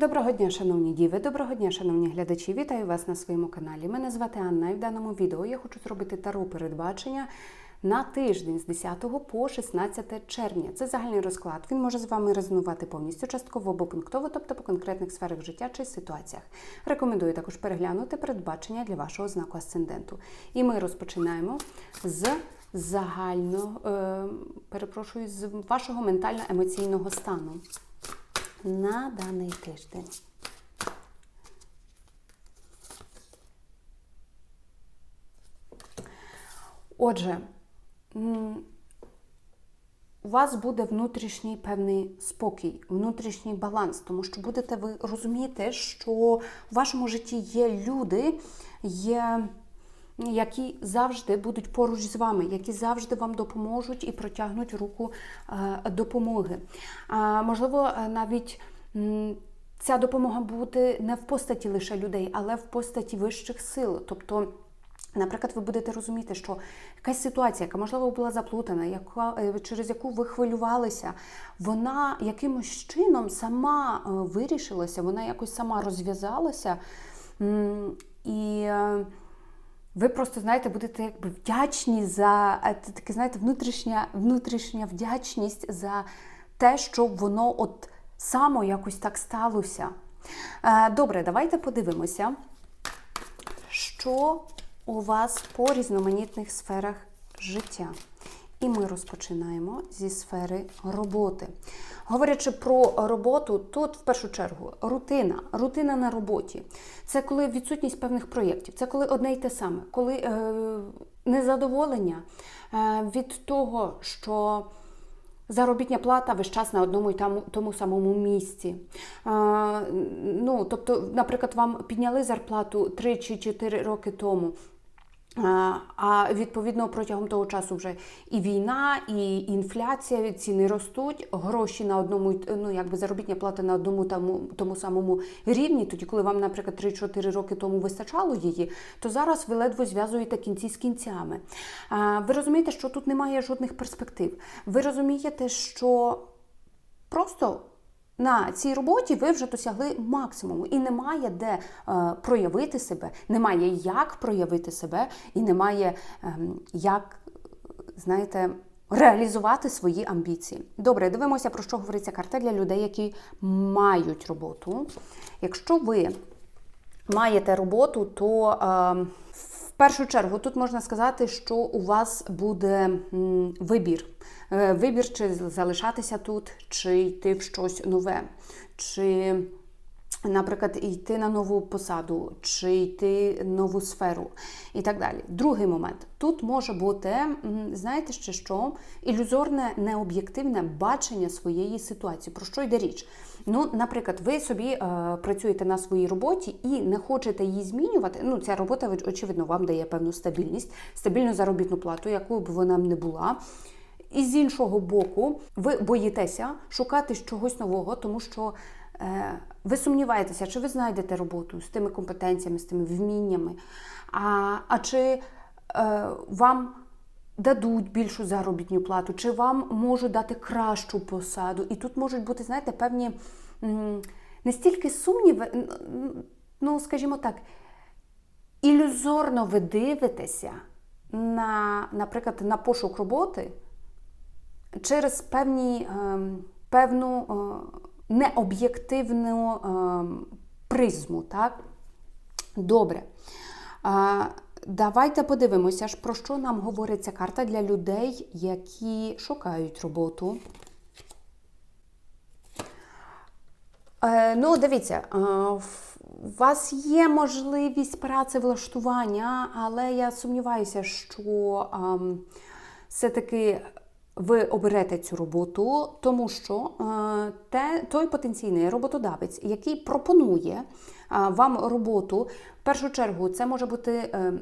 Доброго дня, шановні діви, доброго дня, шановні глядачі. Вітаю вас на своєму каналі. Мене звати Анна і в даному відео я хочу зробити таро передбачення на тиждень з 10 по 16 червня. Це загальний розклад. Він може з вами резонувати повністю частково або пунктово, тобто по конкретних сферах життя чи ситуаціях. Рекомендую також переглянути передбачення для вашого знаку асценденту. І ми розпочинаємо з загально, е, перепрошую, з вашого ментально-емоційного стану на даний тиждень. Отже, у вас буде внутрішній певний спокій, внутрішній баланс, тому що будете ви розуміти, що в вашому житті є люди, є, які завжди будуть поруч з вами, які завжди вам допоможуть і протягнуть руку е, допомоги. Можливо, е, навіть. Ця допомога буде не в постаті лише людей, але в постаті вищих сил. Тобто, Наприклад, ви будете розуміти, що якась ситуація, яка можливо була заплутана, яка е, через яку ви хвилювалися, вона якимось чином сама вирішилася, вона якось сама розв'язалася. І ви просто знаєте, будете якби вдячні за е, таке, знаєте, внутрішня, внутрішня вдячність за те, що воно от само якось так сталося. Е, Добре, давайте подивимося, що у вас по різноманітних сферах життя. І ми розпочинаємо зі сфери роботи. Говорячи про роботу, тут в першу чергу рутина, рутина на роботі. Це коли відсутність певних проєктів, це коли одне й те саме, коли е, незадоволення е, від того, що Заробітня плата весь час на одному і тому, тому самому місці. А, ну, тобто, наприклад, вам підняли зарплату 3 чи 4 роки тому. А, А відповідно протягом того часу вже і війна, і інфляція, ціни ростуть, гроші на одному, ну якби заробітня плата на одному тому, тому самому рівні. Тоді, коли вам, наприклад, 3-4 роки тому вистачало її, то зараз ви ледве зв'язуєте кінці з кінцями. А, Ви розумієте, що тут немає жодних перспектив. Ви розумієте, що просто на цій роботі ви вже досягли максимуму, і немає де е, проявити себе, немає як проявити себе, і немає е, як, знаєте, реалізувати свої амбіції. Добре, дивимося, про що говориться карта для людей, які мають роботу. Якщо ви маєте роботу, то е, першу чергу тут можна сказати, що у вас буде вибір. Е, Вибір, чи залишатися тут, чи йти в щось нове, чи, наприклад, йти на нову посаду, чи йти в нову сферу і так далі. Другий момент. Тут може бути, знаєте ще що, ілюзорне, необ'єктивне бачення своєї ситуації. Про що йде річ? Ну, наприклад, ви собі е, працюєте на своїй роботі і не хочете її змінювати. Ну, ця робота, очевидно, вам дає певну стабільність, стабільну заробітну плату, якою б вона не була. І з іншого боку, ви боїтеся шукати чогось нового, тому що е, ви сумніваєтеся, чи ви знайдете роботу з тими компетенціями, з тими вміннями, а, а чи е, вам дадуть більшу заробітну плату, чи вам можуть дати кращу посаду. І тут можуть бути, знаєте, певні не стільки сумніви, ну, скажімо так, ілюзорно ви дивитеся на, наприклад, на пошук роботи через певні, ем, певну е, необ'єктивну ем, призму. Так? Добре. Давайте подивимося, про що нам говорить ця карта для людей, які шукають роботу. Е, ну, дивіться, е, у вас є можливість працевлаштування, але я сумніваюся, що ем, все-таки ви оберете цю роботу, тому що е, те, той потенційний роботодавець, який пропонує е, вам роботу, в першу чергу це може бути. е,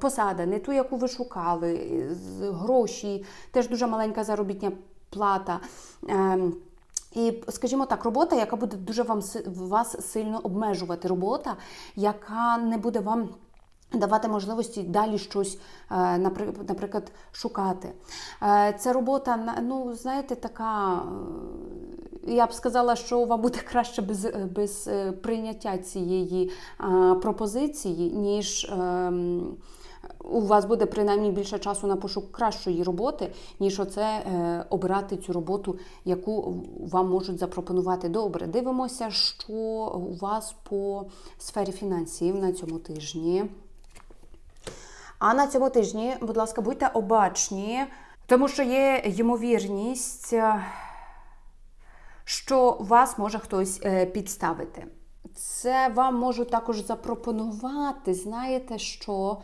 Посада, не ту, яку ви шукали, гроші, теж дуже маленька заробітня плата. І, скажімо так, робота, яка буде дуже вам вас сильно обмежувати. Робота, яка не буде вам давати можливості далі щось, е, наприклад, шукати. Е, Це робота, ну, знаєте, така. е, я б сказала, що вам буде краще без, без прийняття цієї пропозиції, ніж. ем, у вас буде принаймні більше часу на пошук кращої роботи, ніж оце обирати цю роботу, яку вам можуть запропонувати. Добре, дивимося, що у вас по сфері фінансів на цьому тижні. А на цьому тижні, будь ласка, будьте обачні, тому що є ймовірність, е, що вас може хтось е, підставити. Це вам можуть також запропонувати, знаєте, що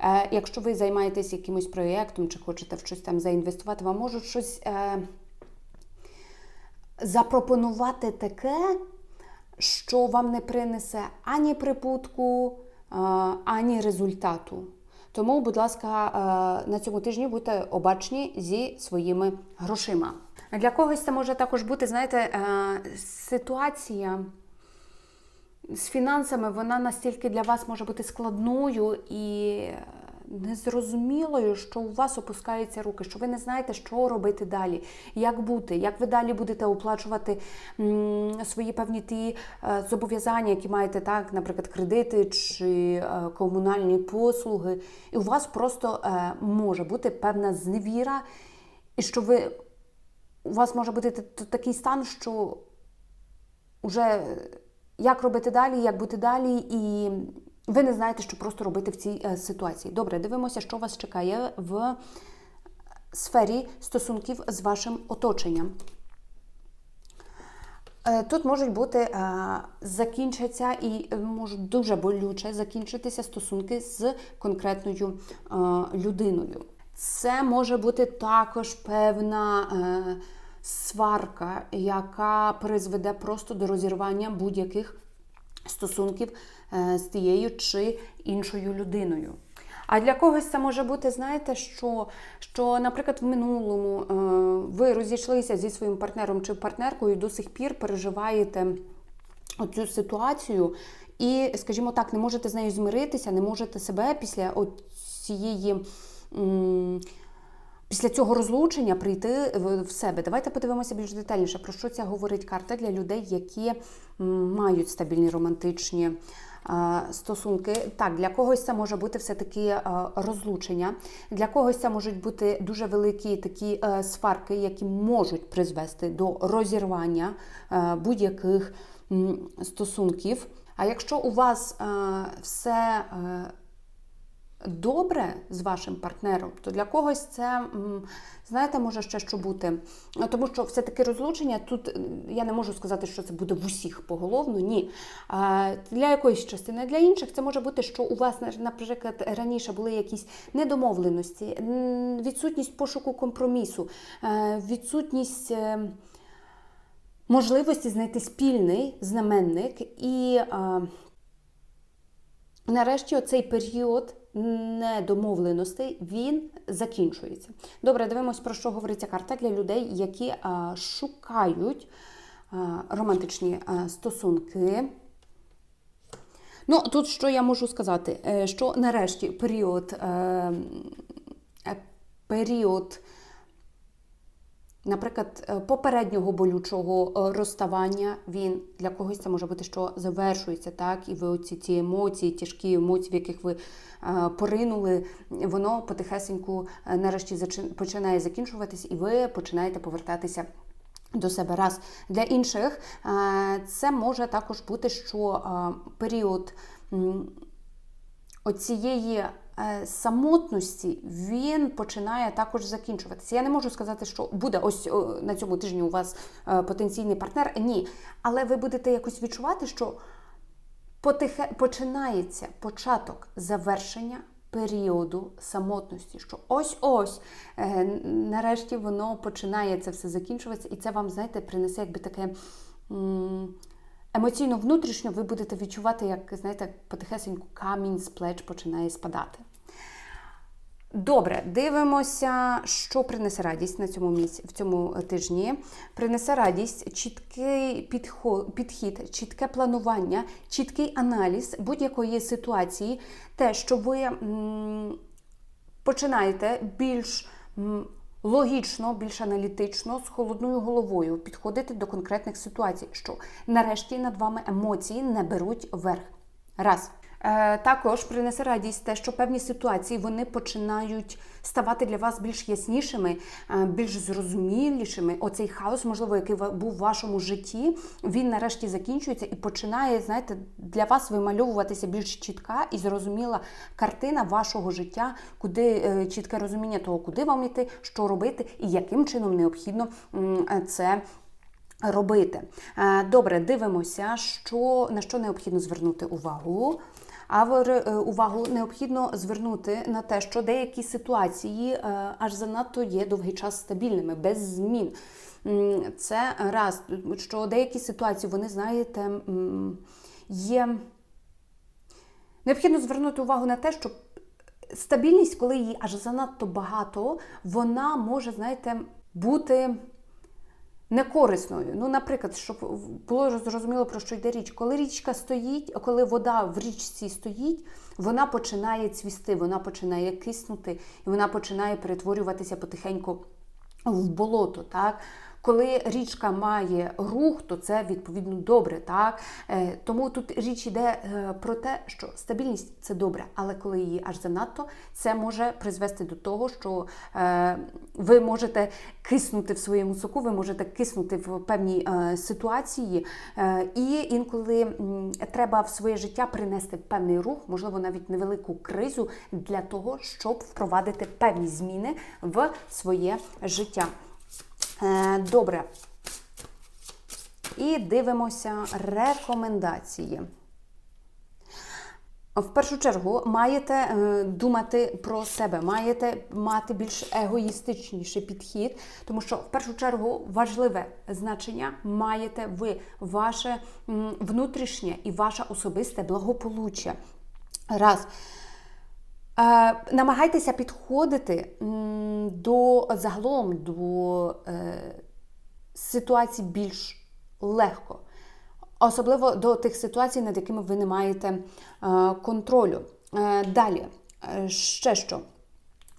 е, якщо ви займаєтесь якимось проєктом чи хочете в щось там заінвестувати, вам можуть щось запропонувати таке, що вам не принесе ані прибутку, е, ані результату. Тому, будь ласка, е, на цьому тижні будьте обачні зі своїми грошима. Для когось це може також бути, знаєте, е, ситуація з фінансами, вона настільки для вас може бути складною і незрозумілою, що у вас опускаються руки, що ви не знаєте, що робити далі, як бути, як ви далі будете оплачувати свої певні ті е, зобов'язання, які маєте, так, наприклад, кредити чи е, комунальні послуги. І у вас просто е, може бути певна зневіра, і що ви у вас може бути такий стан, що вже як робити далі, як бути далі, і ви не знаєте, що просто робити в цій е, ситуації. Добре, дивимося, що вас чекає в сфері стосунків з вашим оточенням. Е, Тут можуть бути е, закінчаться і можуть дуже болюче закінчитися стосунки з конкретною людиною. Це може бути також певна сварка, яка призведе просто до розірвання будь-яких стосунків з тією чи іншою людиною. А для когось це може бути, знаєте, що, що наприклад, в минулому е, ви розійшлися зі своїм партнером чи партнеркою і до сих пір переживаєте оцю ситуацію, і, скажімо так, не можете з нею змиритися, не можете себе після цієї. Після цього розлучення прийти в себе. Давайте подивимося більш детальніше, про що ця говорить карта для людей, які мають стабільні романтичні е, стосунки. Так, для когось це може бути все-таки е, розлучення, для когось це можуть бути дуже великі такі е, сварки, які можуть призвести до розірвання е, будь-яких стосунків. А якщо у вас е, все е, добре з вашим партнером, то для когось це, знаєте, може ще що бути. Тому що все-таки розлучення тут е, я не можу сказати, що це буде в усіх поголовно, ні. Для якоїсь частини, для інших це може бути, що у вас, наприклад, раніше були якісь недомовленості, відсутність пошуку компромісу, е, відсутність. е, Можливості знайти спільний знаменник і е, Нарешті оцей період недомовленостей він закінчується. Добре, дивимось, про що говориться карта для людей, які а, шукають а, романтичні а, стосунки. Ну, тут що я можу сказати? Е, Що нарешті період, е, е, період Наприклад, е, попереднього болючого е, розставання він для когось це може бути, що завершується, так, і ви оці ці емоції, тяжкі емоції, в яких ви е, поринули, воно потихесеньку нарешті починає закінчуватись, і ви починаєте повертатися. До себе раз для інших це може також бути, що період оцієї самотності він починає також закінчуватися. Я не можу сказати, що буде ось на цьому тижні у вас е, потенційний партнер. Ні. Але ви будете якось відчувати, що потихе починається початок завершення періоду самотності. Що ось-ось е, нарешті воно починає це все закінчуватися, і це вам, знаєте, принесе якби таке. Емоційно внутрішньо ви будете відчувати, як знаєте, потихесеньку камінь з плеч починає спадати. Добре, дивимося, що принесе радість на цьому місці в цьому тижні. Принесе радість, чіткий підход, підхід, чітке планування, чіткий аналіз будь-якої ситуації, те, що ви м, починаєте більш м, логічно, більш аналітично, з холодною головою підходити до конкретних ситуацій, що нарешті над вами емоції не беруть верх. Раз. Е, також принесе радість те, що певні ситуації вони починають ставати для вас більш яснішими, е, більш зрозумілішими. Оцей хаос, можливо, який був в вашому житті, він нарешті закінчується і починає, знаєте, для вас вимальовуватися більш чітка і зрозуміла картина вашого життя, куди е, чітке розуміння того, куди вам іти, що робити і яким чином необхідно це робити. Добре, дивимося, що, на що необхідно звернути увагу. А е, увагу необхідно звернути на те, що деякі ситуації е, аж занадто є довгий час стабільними, без змін. Це раз, що деякі ситуації, вони, знаєте, є. Необхідно звернути увагу на те, що стабільність, коли її аж занадто багато, вона може, знаєте, бути некорисною. Ну, наприклад, щоб було зрозуміло, про що йде річ. Коли річка стоїть, коли вода в річці стоїть, вона починає цвісти, вона починає киснути, і вона починає перетворюватися потихеньку в болото. Так? Коли річка має рух, то це відповідно добре. Так? Е, Тому тут річ йде е, про те, що стабільність це добре, але коли її аж занадто, це може призвести до того, що е, ви можете киснути в своєму соку, ви можете киснути в певній ситуації, і інколи треба в своє життя принести певний рух, можливо, навіть невелику кризу для того, щоб впровадити певні зміни в своє життя. Е, Добре. І дивимося рекомендації. В першу чергу маєте е, думати про себе, маєте мати більш егоїстичніший підхід, тому що в першу чергу важливе значення маєте ви, ваше внутрішнє і ваше особисте благополуччя. Раз. Е, намагайтеся підходити до загалом до е, ситуацій більш легко. Особливо до тих ситуацій, над якими ви не маєте е, контролю. Е, далі, е, ще що.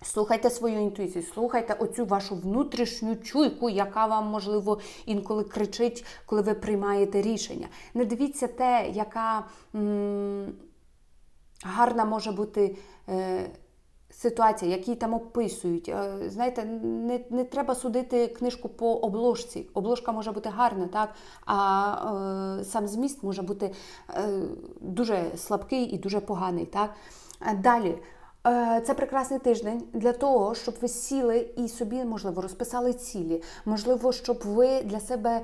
Слухайте свою інтуїцію, слухайте оцю вашу внутрішню чуйку, яка вам, можливо, інколи кричить, коли ви приймаєте рішення. Не дивіться те, яка м, гарна може бути е, ситуація, які там описують. Е, знаєте, не, не треба судити книжку по обложці. Обложка може бути гарна, так? а е, сам зміст може бути е, дуже слабкий і дуже поганий. Так? Е, Далі. Е, Це прекрасний тиждень для того, щоб ви сіли і собі, можливо, розписали цілі. Можливо, щоб ви для себе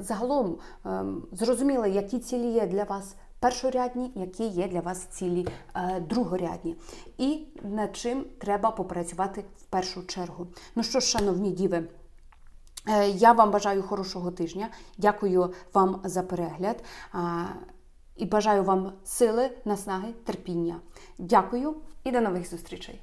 загалом ем, зрозуміли, які цілі є для вас першорядні, які є для вас цілі е, другорядні. І над чим треба попрацювати в першу чергу. Ну що ж, шановні діви. Е, Я вам бажаю хорошого тижня. Дякую вам за перегляд а, і бажаю вам сили, наснаги, терпіння. Дякую і до нових зустрічей!